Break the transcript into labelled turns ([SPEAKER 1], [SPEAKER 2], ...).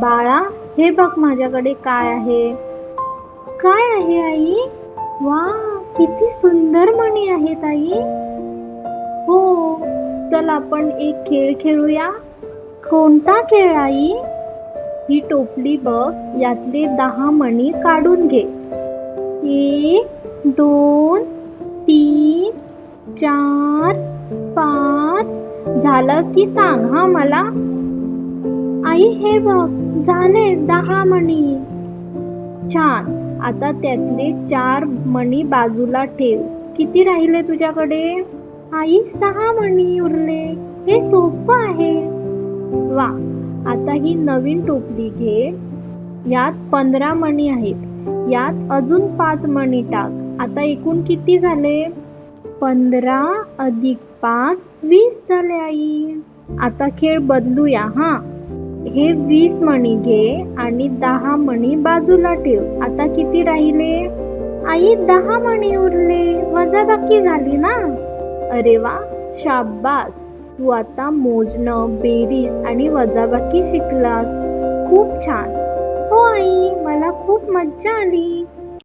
[SPEAKER 1] बाळा हे बघ माझ्याकडे काय आहे. काय आहे आई? वा किती सुंदर मणी आहेत आई. हो चल आपण एक खेळ खेळूया. कोणता खेळ आई? ही टोपली बघ यातले दहा मणी काढून घे. एक दोन तीन चार पाच. झालं की सांग हा मला. आई हे बघ झाले दहा मणी. छान. आता त्यातले चार मणी बाजूला ठेव. किती राहिले तुझ्याकडे? आई सहा मणी उरले. हे सोपं आहे. वा. आता ही नवीन टोपली घे. यात पंधरा मणी आहेत. यात अजून पाच मणी टाक. आता एकूण किती झाले? पंधरा अधिक पाच वीस झाले आई. आता खेळ बदलूया हा. हे वीस मणी घे आणि दहा मणी बाजूला ठेव. आता किती राहिले? आई दहा मणी उरले. वजाबाकी झाली ना? अरे वा शाब्बास. तू आता मोजणं बेरीज आणि वजाबाकी शिकलास. खूप छान. हो आई मला खूप मज्जा आली.